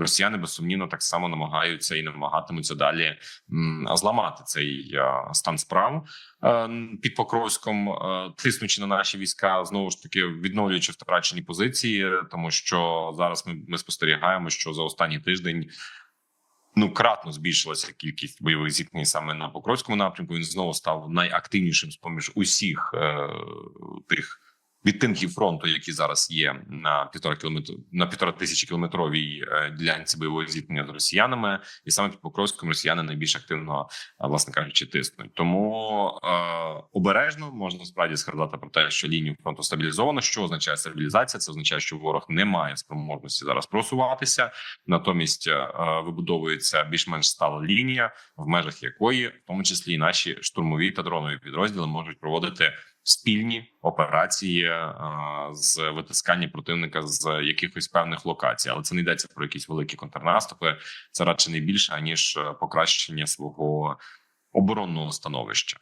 росіяни безсумнівно так само намагаються і намагатимуться далі зламати цей стан справ під Покровськом, тиснучи на наші війська, знову ж таки відновлюючи втрачені позиції, тому що зараз ми, ми спостерігаємо, що за останній тиждень. Ну, кратно збільшилася кількість бойових зіткнень саме на Покровському напрямку. Він знову став найактивнішим з поміж усіх е, тих відтинків фронту, які зараз є на півтора кілометр на півтора тисячі кілометровій е, ділянці бойового зіткнення з росіянами, і саме під Покровськом росіяни найбільш активно, е, власне кажучи, тиснуть. Тому е, обережно можна справді сказати про те, що лінію фронту стабілізовано. Що означає стабілізація? Це означає, що ворог не має спроможності зараз просуватися. Натомість е, вибудовується більш-менш стала лінія, в межах якої, в тому числі, і наші штурмові та дронові підрозділи можуть проводити спільні операції е, з витискання противника з якихось певних локацій, але це не йдеться про якісь великі контрнаступи. Це радше не більше аніж е, покращення свого оборонного становища.